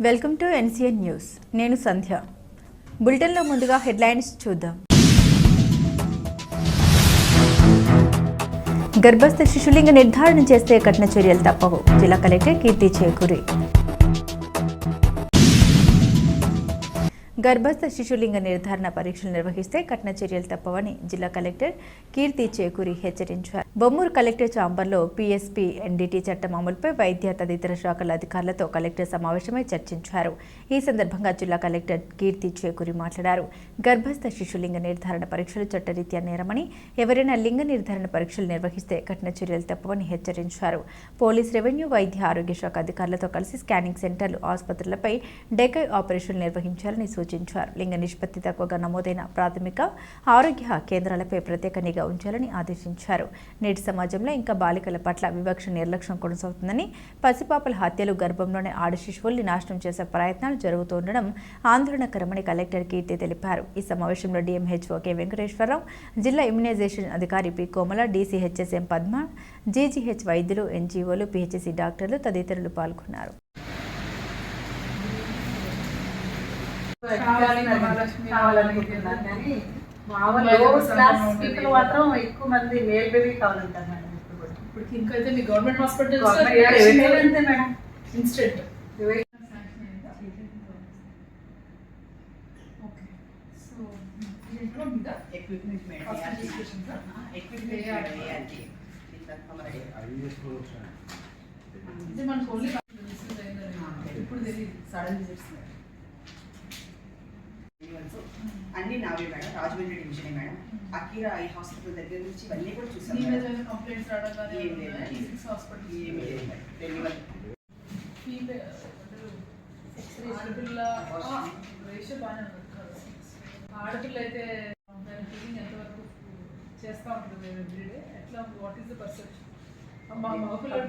Welcome to NCN news. నేను సంధ్య. బులెటిన్లో ముందుగా హెడ్లైన్స్ చూద్దాం. గర్భస్థ శిశులింగ నిర్ధారణ చేస్తే కఠిన చర్యలు తప్పవు. జిల్లా కలెక్టర్ కీర్తి చేకూరి. గర్భస్థ శిశులింగ నిర్ధారణ పరీక్షలు నిర్వహిస్తే కఠిన చర్యలు తప్పవని జిల్లా కలెక్టర్ కీర్తి చేకూరి హెచ్చరించారు. బొమ్మూరు కలెక్టర్ చాంబర్లో పీఎస్పీ ఎన్డీటీ చట్టం అమలుపై వైద్య తదితర శాఖల అధికారులతో కలెక్టర్ సమావేశమై చర్చించారు. ఈ సందర్భంగా జిల్లా కలెక్టర్ కీర్తి చేకూరి మాట్లాడారు. గర్భస్థ శిశులింగ నిర్ధారణ పరీక్షలు చట్టరీత్యా నేరమని ఎవరైనా లింగ నిర్ధారణ పరీక్షలు నిర్వహిస్తే కఠిన చర్యలు తప్పవని హెచ్చరించారు. పోలీస్ రెవెన్యూ వైద్య ఆరోగ్య శాఖ అధికారులతో కలిసి స్కానింగ్ సెంటర్లు ఆసుపత్రులపై డెకై ఆపరేషన్లు నిర్వహించాలని సూచించారు లింగ నిష్పత్తి తక్కువగా నమోదైన ప్రాథమిక ఆరోగ్య కేంద్రాలపై ప్రత్యేక నిఘా ఉంచాలని ఆదేశించారు. నేటి సమాజంలో ఇంకా బాలికల పట్ల వివక్ష నిర్లక్ష్యం కొనసాగుతుందని పసిపాపల హత్యలు గర్భంలోనే ఆడ శిశువుల్ని నాశనం చేసే ప్రయత్నాలు జరుగుతుండడం ఆందోళనకరమని కలెక్టర్ కీర్తి తెలిపారు. ఈ సమావేశంలో డిఎంహెచ్ఓ కె వెంకటేశ్వరరావు జిల్లా ఇమ్యునైజేషన్ అధికారి P. Komala DCHSM Padma GGH వైద్యులు ఎన్జీఓలు పిహెచ్సి డాక్టర్లు తదితరులు పాల్గొన్నారు. పీపుల్. మాత్రం ఎక్కువ మంది మేల్ బేబీ కావాలంటారు మేడం ఇప్పుడు ఇప్పుడు ఇంకైతే మీ గవర్నమెంట్ హాస్పిటల్ అంతే మేడం? Instant equipment? ఎక్విప్మెంట్. ఇది మనకు ఓన్లీ ఇప్పుడు తెలియదు సడన్ విజిట్స్ మేడం Events. అన్ని నావే మేడం. రాజమండ్రి డివిజనే మేడం. అకీరా ఐ హాస్పిటల్ దగ్గర నుంచి ఇవన్నీ కూడా చూసాం కంప్లైంట్స్ రావడం ఏం లేదు. సిక్స్ హాస్పిటల్ ఏమీ లేదు మేడం. ఆడపిల్ల రేషియో బాగానే ఆడపిల్ల అయితే దాని ఫీలింగ్ ఎంతవరకు చేస్తూ ఉంటుంది ఎవ్రీడే ఎట్లా వాట్ ఈస్ ద పర్సెప్షన్ మా మగపిల్లలు